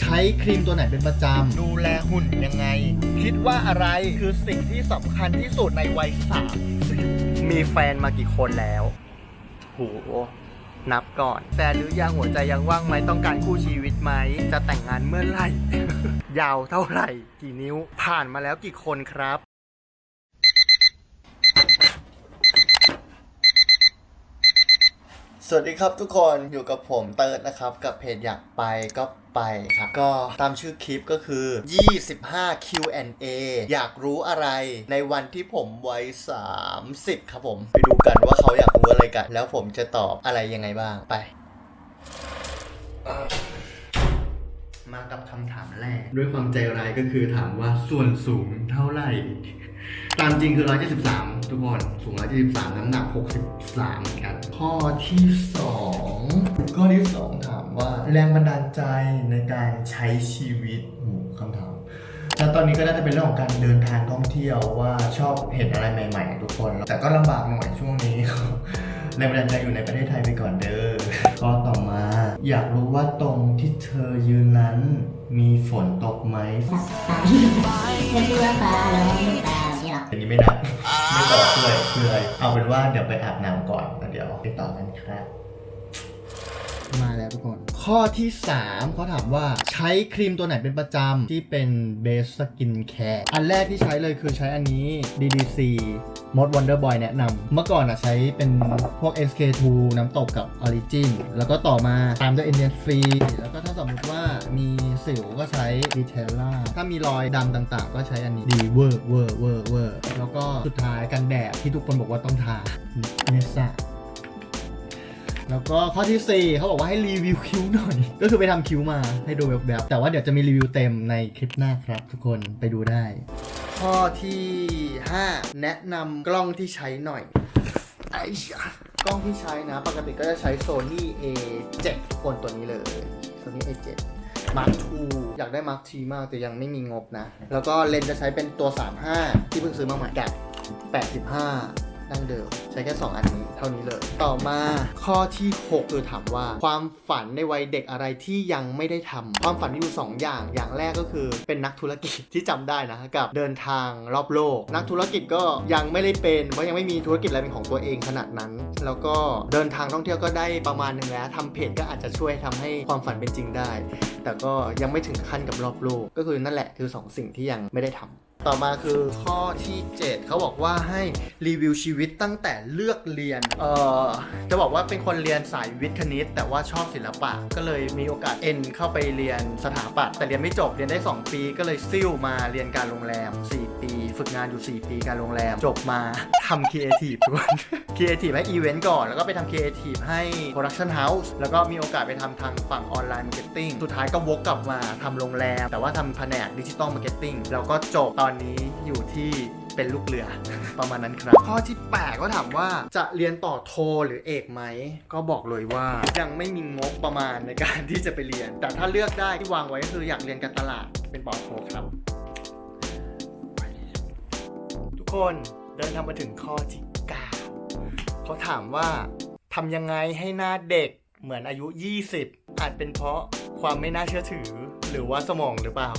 ใช้ครีมตัวไหนเป็นประจำ ดูแลหุ่นยังไง คิดว่าอะไรคือสิ่งที่สำคัญที่สุดในวัยสามมีแฟนมากี่คนแล้ว โห นับก่อน แฟนหรือยังหัวใจยังว่างไหมต้องการคู่ชีวิตไหม จะแต่งงานเมื่อไหร่ ยาวเท่าไหร่ กี่นิ้ว ผ่านมาแล้วกี่คนครับ สวัสดีครับทุกคนอยู่กับผมเติร์ดนะครับ กับเพจอยากไปก็ ไปครับ ก็ตามชื่อคลิปก็คือ 25 Q&A อยากรู้อะไรในวันที่ผมวัย 30 ครับผม ไปดูกันว่าเขาอยากรู้อะไรกัน แล้วผมจะตอบอะไรยังไงบ้างไป มากับคำถามแรก ด้วยความใจร้ายก็คือถามว่าส่วนสูงเท่าไหร่ ตามจริงคือ 173 ทุกคน สูง 173 น้ำหนัก 63เหมือนกัน ข้อที่ 2 ข้อที่ 2 ถามว่าแรงบันดาลใจในการใช้ชีวิตโหคำถามแล้วตอนนี้ก็น่าจะเป็นเรื่องของการเดินทางท่องเที่ยวว่าชอบเห็นอะไรใหม่ ๆ ทุกคน แต่ก็ลำบากหน่อยช่วงนี้แรงบันดาลใจอยู่ในประเทศไทยไปก่อนเด้อ ข้อต่อมา อยากรู้ว่าตรงที่เธอยืนนั้น มีฝนตกไหมไม่พูดว่าฟ้าแล้วไม่ตาอย่างนี้หรออันนี้ไม่นับไม่ตอบเลยคืออะไรเอาเป็นว่าเดี๋ยวไปอาบน้ำก่อนแล้วเดี๋ยวไปต่อกันครับ มาแล้วทุกคน ข้อที่ 3เขาถามว่าใช้ครีมตัวไหนเป็นประจำ ที่เป็นเบสสกินแคร์อันแรกที่ใช้เลยคือใช้อันนี้ DDC Mod Wonder Boy แนะนำเมื่อก่อนอะใช้เป็นพวก SK2 น้ำตกกับ Origin แล้วก็ต่อมาตามด้วย n f r e e แล้วก็ถ้าสมมติว่ามีสิวก็ใช้ d e t e l l a ถ้ามีรอยดำต่างๆ ก็ใช้อันนี้ดีเวอร์เวอร์เวอร์เวอร์แล้วก็สุดท้ายกันแดดที่ทุกคนบอกว่าต้องทาเนซ่า แล้วก็ข้อที่ 4เขาบอกว่าให้รีวิวคิ้วหน่อย ก็คือไปทำคิ้วมาให้ดูแบบๆแต่ว่าเดี๋ยวจะมีรีวิวเต็มในคลิปหน้าครับ ทุกคนไปดูได้ ข้อที่ 5 แนะนำกล้องที่ใช้หน่อยไอ้ยะกล้องที่ใช้นะ ปกติก็จะใช้ Sony A7 คนตัวนี้เลย Sony A7 Mark II อยากได้ Mark T มากแต่ยังไม่มีงบนะ แล้วก็เลนส์จะใช้เป็นตัว 35 ที่เพิ่งซื้อมาใหม่จาก85 ดั้งเดิม ใช้แค่ 2 อันนี้ เท่านี้เลย ต่อมาข้อที่ 6 คือถามว่า ความฝันในวัยเด็กอะไรที่ยังไม่ได้ทำความฝันมีอยู่ 2 อย่าง อย่างแรกก็คือเป็นนักธุรกิจที่จำได้นะกับเดินทางรอบโลก นักธุรกิจก็ยังไม่ได้เป็นเพราะยังไม่มีธุรกิจอะไรเป็นของตัวเองขนาดนั้น แล้วก็เดินทางท่องเที่ยวก็ได้ประมาณหนึ่งแล้วทำเพจก็อาจจะช่วยทำให้ความฝันเป็นจริงได้ แต่ก็ยังไม่ถึงขั้นกับรอบโลกก็คือนั่นแหละคือ 2 สิ่งที่ยังไม่ได้ทำ ต่อมาคือข้อที่ 7 เขาบอกว่าให้รีวิวชีวิตตั้งแต่เลือกเรียน เอ่อ จะบอกว่าเป็นคนเรียนสายวิทย์คณิต แต่ว่าชอบศิลปะ ก็เลยมีโอกาสเอ็นเข้าไปเรียนสถาปัตย์แต่เรียนไม่จบเรียนได้ 2 ปี ก็เลยซิ่วมาเรียนการโรงแรม 4 ปี ฝึกงานอยู่ 4 ปีการโรงแรม จบมาทำครีเอทีฟทุกคนครีเอทีฟให้อีเวนต์ก่อน แล้วก็ไปทำครีเอทีฟให้โปรดักชั่นเฮาส์แล้วก็มีโอกาสไปทำทางฝั่งออนไลน์มาร์เก็ตติ้งสุดท้ายก็วกกลับมาทำโรงแรม แต่ว่าทำแผนกดิจิตอลมาร์เก็ตติ้งแล้วก็จบตอนนี้อยู่ที่เป็นลูกเรือ ประมาณนั้นครับ ข้อที่8ก็ถามว่าจะเรียนต่อโทหรือเอกไหม ก็บอกเลยว่ายังไม่มีงบประมาณในการที่จะไปเรียน แต่ถ้าเลือกได้ที่วางไว้ก็คืออยากเรียนการตลาดเป็นปอโทครับ ทุกคนเดินทางมาถึงข้อที่9เขาถามว่าทำยังไงให้หน้าเด็กเหมือนอายุ 20 อาจเป็นเพราะความไม่น่าเชื่อถือ หรือว่าสมองหรือเปล่า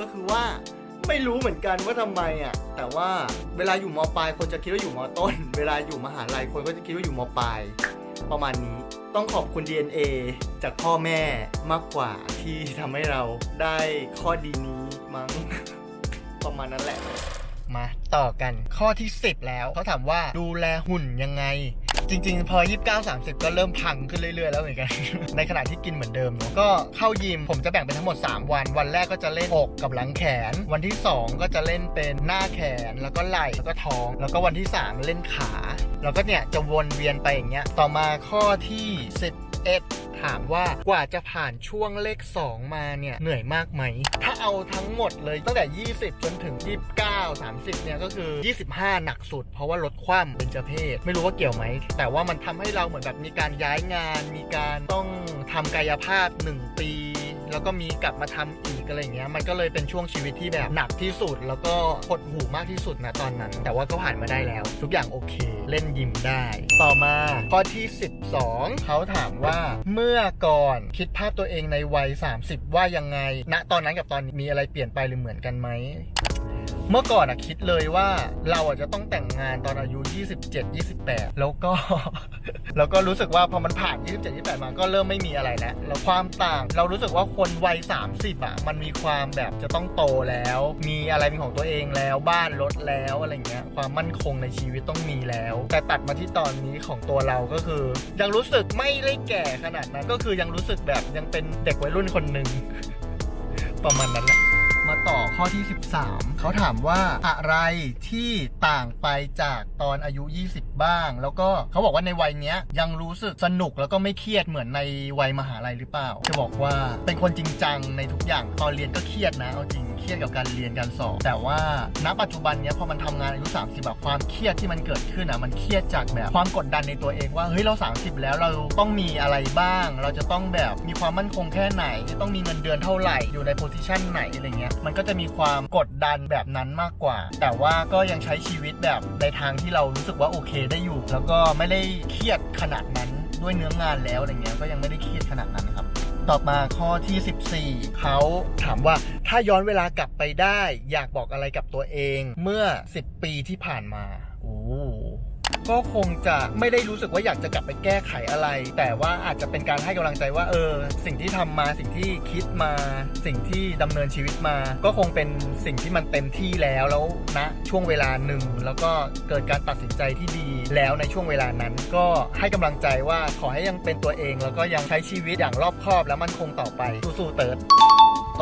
ก็คือว่าไม่รู้เหมือนกันว่าทำไมอะ แต่ว่าเวลาอยู่มปลายคนจะคิดว่าอยู่มต้น เวลาอยู่มหาลัยคนก็จะคิดว่าอยู่มปลาย ประมาณนี้ต้องขอบคุณ DNA จากพ่อแม่มากกว่าที่ทำให้เราได้ข้อดีนี้มั้ง ประมาณนั้นแหละ มาต่อกันข้อที่ 10 แล้วเขาถามว่าดูแลหุ่นยังไง จริง ๆ พอ 29 30 ก็เริ่มพังขึ้นเรื่อย ๆ แล้วเหมือนกัน ในขณะที่กินเหมือนเดิมเนอะก็เข้ายิมผมจะแบ่งเป็นทั้งหมด 3 วัน วันแรกก็จะเล่นอกกับหลังแขน วันที่ 2 ก็จะเล่นเป็นหน้าแขนแล้วก็ไหล่แล้วก็ท้อง แล้วก็วันที่ 3 เล่นขา แล้วก็เนี่ยจะวนเวียนไปอย่างเงี้ยต่อมาข้อที่ 11 ถามว่ากว่าจะผ่านช่วงเลข 2 มาเนี่ย เหนื่อยมากไหม ถ้าเอาทั้งหมดเลยตั้งแต่ 20 จนถึง 29 30 เนี่ย ก็คือ 25 หนักสุด เพราะว่าลดความเป็นเจเพศ ไม่รู้ว่าเกี่ยวไหม แต่ว่ามันทำให้เราเหมือนแบบมีการย้ายงาน มีการต้องทำกายภาพ 1 ปี แล้วก็มีกลับมาทำอีกอะไรเงี้ยมันก็เลยเป็นช่วงชีวิตที่แบบหนักที่สุด แล้วก็หดหูมากที่สุดนะตอนนั้น แต่ว่าก็ผ่านมาได้แล้ว ทุกอย่างโอเค เล่นยิมได้ ต่อมาข้อที่ 12 เขาถามว่าเมื่อก่อนคิดภาพตัวเองในวัย 30 ว่ายังไงณตอนนั้นกับตอนนี้มีอะไรเปลี่ยนไปหรือเหมือนกันไหม เมื่อก่อนอะคิดเลยว่าเราอะจะต้องแต่งงานตอนอายุ 27 28 แล้วก็ แล้วก็รู้สึกว่าพอมันผ่าน 27 28 มาก็เริ่มไม่มีอะไรแล้วแล้วความต่าง เรารู้สึกว่าคนวัย 30อะมันมีความแบบจะต้องโตแล้ว มีอะไรเป็นของตัวเองแล้วบ้านรถแล้วอะไรเงี้ยความมั่นคงในชีวิตต้องมีแล้ว แต่ตัดมาที่ตอนนี้ของตัวเราก็คือ ยังรู้สึกไม่ได้แก่ขนาดนั้นก็คือยังรู้สึกแบบยังเป็นเด็กวัยรุ่นคนหนึ่งประมาณนั้นแหละ ต่อข้อที่ 13 เขาถามว่าอะไรที่ต่างไปจากตอนอายุ 20 บ้าง แล้วก็เขาบอกว่าในวัยเนี้ยยังรู้สึกสนุกแล้วก็ไม่เครียดเหมือนในวัยมหาลัยหรือเปล่า จะบอกว่าเป็นคนจริงจังในทุกอย่างตอนเรียนก็เครียดนะเอาจริงเครียดกับการเรียนการสอบแต่ว่าณปัจจุบันเนี้ยพอมันทำงานอายุ 30แบบความเครียดที่มันเกิดขึ้นอะมันเครียดจากแบบความกดดันในตัวเองว่าเฮ้ยเรา 30 แล้วเราต้องมีอะไรบ้าง เราจะต้องแบบมีความมั่นคงแค่ไหนจะต้องมีเงินเดือนเท่าไหร่อยู่ในโพสิชันไหนอะไรเงี้ยมันก็จะมีความกดดันแบบนั้นมากกว่า แต่ว่าก็ยังใช้ชีวิตแบบในทางที่เรารู้สึกว่าโอเคได้อยู่ แล้วก็ไม่ได้เครียดขนาดนั้นด้วยเนื้องานแล้วอะไรเงี้ยก็ยังไม่ได้เครียดขนาดนั้นครับต่อมาข้อที่ 14 เขาถามว่าถ้าย้อนเวลากลับไปได้ อยากบอกอะไรกับตัวเองเมื่อ 10 ปีที่ผ่านมา โอ้ ก็คงจะไม่ได้รู้สึกว่าอยากจะกลับไปแก้ไขอะไร แต่ว่าอาจจะเป็นการให้กำลังใจว่าเออ สิ่งที่ทำมาสิ่งที่คิดมาสิ่งที่ดำเนินชีวิตมา ก็คงเป็นสิ่งที่มันเต็มที่แล้วแล้วณช่วงเวลาหนึ่งแล้วก็เกิดการตัดสินใจที่ดีแล้วในช่วงเวลานั้น ก็ให้กำลังใจว่าขอให้ยังเป็นตัวเอง แล้วก็ยังใช้ชีวิตอย่างรอบคอบและมั่นคงต่อไปสู้ๆเติร์ด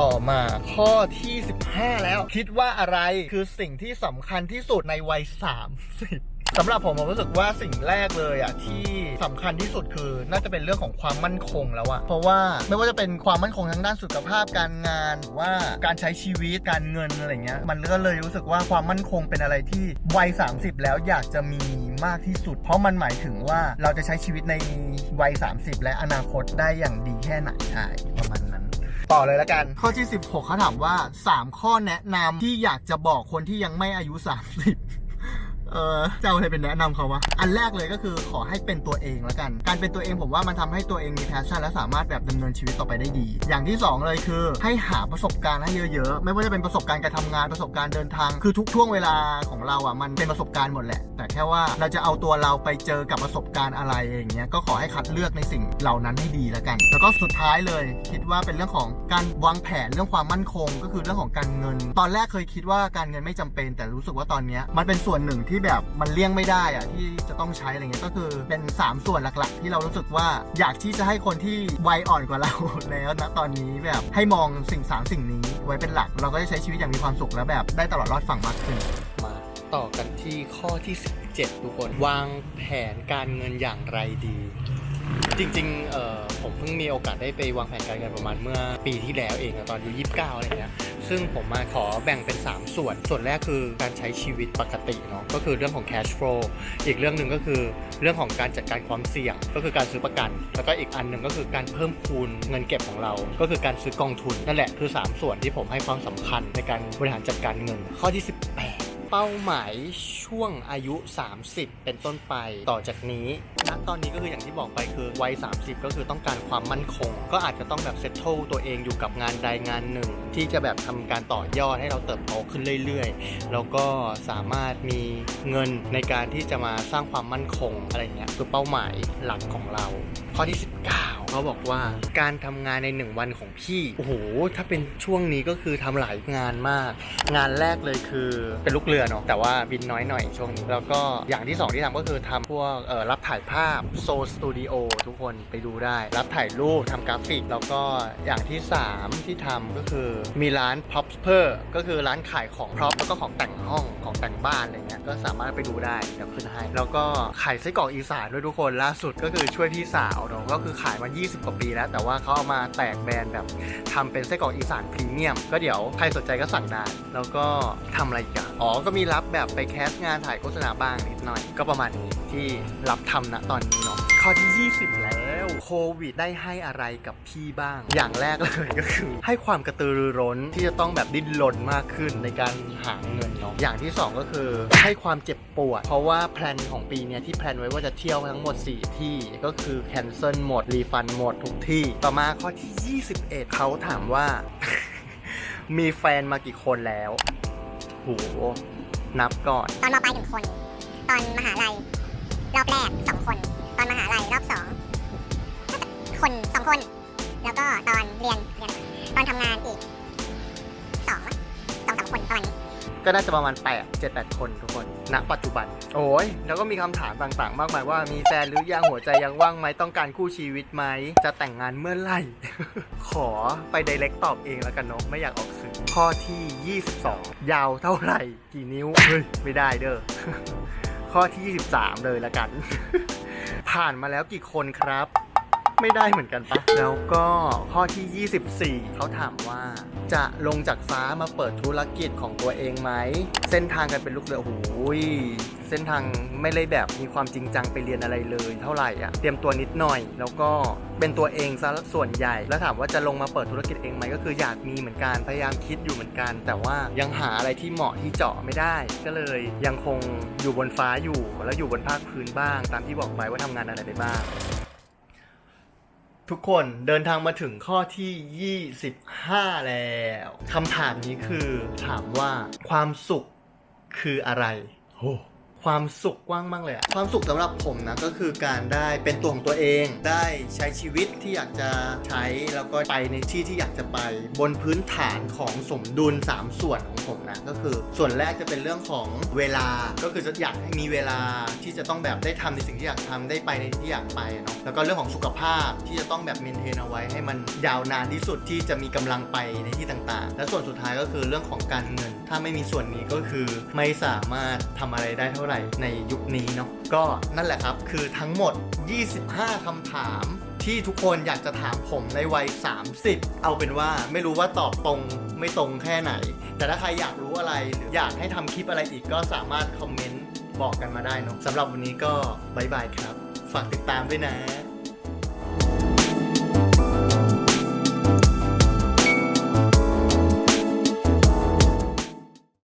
ต่อมาข้อที่ 15 แล้ว คิดว่าอะไรคือสิ่งที่สำคัญที่สุดในวัย 30 สำหรับผมผมรู้สึกว่าสิ่งแรกเลยอะที่สำคัญที่สุดคือ น่าจะเป็นเรื่องของความมั่นคงแล้วอะเพราะว่าไม่ว่าจะเป็นความมั่นคงทางด้านสุขภาพการงานหรือว่าการใช้ชีวิตการเงินอะไรเงี้ยมันก็เลยรู้สึกว่าความมั่นคงเป็นอะไรที่วัย 30 แล้วอยากจะมีมากที่สุด เพราะมันหมายถึงว่าเราจะใช้ชีวิตในวัย 30 และอนาคตได้อย่างดีแค่ไหนใช่ประมาณนั้นต่อเลยแล้วกัน ข้อที่ 16เขาถามว่า 3 ข้อแนะนำที่อยากจะบอกคนที่ยังไม่อายุ 30 เออจะเอาอะไรเป็นแนะนำเขาวะ อันแรกเลยก็คือขอให้เป็นตัวเองแล้วกัน การเป็นตัวเองผมว่ามันทำให้ตัวเองมีแพชชั่นและสามารถแบบดำเนินชีวิตต่อไปได้ดี อย่างที่ 2 เลยคือ ให้หาประสบการณ์ให้เยอะๆ ไม่ว่าจะเป็นประสบการณ์การทำงานประสบการณ์เดินทาง คือทุกช่วงเวลาของเราอะมันเป็นประสบการณ์หมดแหละ แต่แค่ว่าเราจะเอาตัวเราไปเจอกับประสบการณ์อะไรอย่างเงี้ยก็ขอให้คัดเลือกในสิ่งเหล่านั้นให้ดีแล้วกัน แล้วก็สุดท้ายเลยคิดว่าเป็นเรื่องของการวางแผนเรื่องความมั่นคง ก็คือเรื่องของการเงิน ตอนแรกเคยคิดว่าการเงินไม่จำเป็น แต่รู้สึกว่าตอนเนี้ยมันเป็นส่วนหนึ่งที่แบบมันเลี่ยงไม่ได้อะที่จะต้องใช้อะไรเงี้ยก็คือเป็น 3 ส่วนหลักๆ ที่เรารู้สึกว่าอยากที่จะให้คนที่วัยอ่อนกว่าเราแล้วนะตอนนี้แบบให้มองสิ่งสามสิ่งนี้ไว้เป็นหลัก เราก็จะใช้ชีวิตอย่างมีความสุขและแบบได้ตลอดรอดฝั่งมากขึ้นมาต่อกันที่ข้อที่17ทุกคนวางแผนการเงินอย่างไรดีจริงๆ เอ่อ ผมเพิ่งมีโอกาสได้ไปวางแผนการเงินประมาณเมื่อปีที่แล้วเองอะตอนอายุ29อะไรเงี้ย ซึ่งผมมาขอแบ่งเป็น 3 ส่วน ส่วนแรกคือการใช้ชีวิตปกติเนาะก็คือเรื่องของ cash flow อีกเรื่องหนึ่งก็คือเรื่องของการจัดการความเสี่ยง ก็คือการซื้อประกัน แล้วก็อีกอันหนึ่งก็คือการเพิ่มคูณเงินเก็บของเรา ก็คือการซื้อกองทุนนั่นแหละคือ 3 ส่วนที่ผมให้ความสำคัญในการบริหารจัดการเงิน ข้อที่ 18 เป้าหมายช่วงอายุ 30 เป็นต้นไปต่อจากนี้ณตอนนี้ก็คืออย่างที่บอกไปคือวัย 30 ก็คือต้องการความมั่นคง ก็อาจจะต้องแบบเซตเทิลตัวเองอยู่กับงานใดงานหนึ่ง ที่จะแบบทำการต่อยอดให้เราเติบโตขึ้นเรื่อยๆ แล้วก็สามารถมีเงินในการที่จะมาสร้างความมั่นคงอะไรเงี้ยคือเป้าหมายหลักของเรา ข้อที่ 19 เขาบอกว่าการทำงานในหนึ่งวันของพี่ โอ้โห ถ้าเป็นช่วงนี้ก็คือทำหลายงานมาก งานแรกเลยคือเป็นลูกเรือเนาะ แต่ว่าบินน้อยหน่อยช่วงนี้ แล้วก็อย่างที่สองที่ทำก็คือทำพวกเอ่อรับถ่ายภาพโซสตูดิโอทุกคนไปดูได้ รับถ่ายรูปทำกราฟิก แล้วก็อย่างที่ 3 ที่ทำก็คือมีร้าน p o p s p e r ก็คือร้านขายของพร็อพแล้วก็ของแต่งห้องของแต่งบ้านอะไรเงี้ย ก็สามารถไปดูได้เดี๋ยวขึ้นให้ แล้วก็ขายไส้กรอกอีสานด้วยทุกคน ล่าสุดก็คือช่วยพี่สาวเนาะ ก็คือขายมา20กว่าปีแล้ว แต่ว่าเขาเอามาแตกแบรนด์แบบทำเป็นไส้กรอกอีสานพรีเมียม ก็เดี๋ยวใครสนใจก็สั่งได้ แล้วก็ทำอะไรกันอ๋อ ก็มีรับแบบไปแคสงานถ่ายโฆษณาบ้างนิดหน่อย ก็ประมาณนี้ที่รับทำนะตอนนี้เนาะข้อที่ 20 แล้ว วโควิดได้ให้อะไรกับพี่บ้าง อย่างแรกเลยก็คือ ให้ความกระตือรือร้นที่จะต้องแบบดิ้นรนมากขึ้นในการหาเงินเนาะอย่างที่สองก็คือให้ความเจ็บปวด เพราะว่าแพลนของปีเนี้ยที่แพลนไว้ว่าจะเที่ยวทั้งหมด 4 ที่ก็คือแคนเซิลหมดรีฟันหมดทุกที่ ต่อมาข้อที่ 21 เขาถามว่า มีแฟนมากี่คนแล้วโหนับก่อน ตอนมปลายหนึ่งคน ตอนมหาลัย รอบแรกสองคน ตอนมหาลัยรอบสอง คนสองคน แล้วก็ตอนเรียนเรียนตอนทำงานอีกสองสองสามคนประมาณนี้ก็น่าจะประมาณ8 7 8คนทุกคนณปัจจุบัน โอ้ยแล้วก็มีคำถามต่างๆ มากมายว่ามีแฟนหรือยังหัวใจยังว่างไหมต้องการคู่ชีวิตไหมจะแต่งงานเมื่อไหร่ ขอไปไดเรกตอบเองแล้วกันเนาะไม่อยากออกสื่อข้อที่ 22 ยาวเท่าไหร่ กี่นิ้วเฮ้ยไม่ได้เด้อข้อที่ 23 เลยละกัน ผ่านมาแล้วกี่คนครับ ไม่ได้เหมือนกันปะแล้วก็ข้อที่ 24 เขาถามว่า จะลงจากฟ้ามาเปิดธุรกิจของตัวเองไหม เส้นทางกันเป็นลูกเรือโอ้โหยเส้นทางไม่ได้แบบมีความจริงจังไปเรียนอะไรเลย เท่าไหร่อะเตรียมตัวนิดหน่อย แล้วก็เป็นตัวเองซะส่วนใหญ่ แล้วถามว่าจะลงมาเปิดธุรกิจเองไหมก็คืออยากมีเหมือนกันพยายามคิดอยู่เหมือนกัน แต่ว่ายังหาอะไรที่เหมาะที่เจาะไม่ได้ ก็เลยยังคงอยู่บนฟ้าอยู่แล้วอยู่บนภาคพื้นบ้าง ตามที่บอกไปว่าทำงานอะไรได้บ้าง ทุกคนเดินทางมาถึงข้อที่ 25 แล้วคำถามนี้คือถามว่าความสุขคืออะไรโอ้ ความสุขกว้างมากเลยอะความสุขสำหรับผมนะก็คือการได้เป็นตัวของตัวเอง ได้ใช้ชีวิตที่อยากจะใช้แล้วก็ไปในที่ที่อยากจะไป บนพื้นฐานของสมดุล 3 ส่วนของผมนะก็คือ ส่วนแรกจะเป็นเรื่องของเวลาก็คือจะอยากให้มีเวลาที่จะต้องแบบได้ทำในสิ่งที่อยากทำได้ไปในที่อยากไปเนาะแล้วก็เรื่องของสุขภาพที่จะต้องแบบเมนเทนเอาไว้ ให้มันยาวนานที่สุดที่จะมีกำลังไปในที่ต่างๆ และส่วนสุดท้ายก็คือเรื่องของการเงินาไม่มีส่วนนี้ก็คือไม่สามารถทำอะไรได้เท่าไหร่ในยุคนี้เนาะก็นั่นแหละครับคือทั้งหมด 25คำถามที่ทุกคนอยากจะถามผมในวัย 30 เอาเป็นว่าไม่รู้ว่าตอบตรงไม่ตรงแค่ไหน แต่ถ้าใครอยากรู้อะไรหรืออยากให้ทำคลิปอะไรอีกก็สามารถคอมเมนต์บอกกันมาได้เนอะสำหรับวันนี้ก็บายบายครับ ฝากติดตามด้วยนะ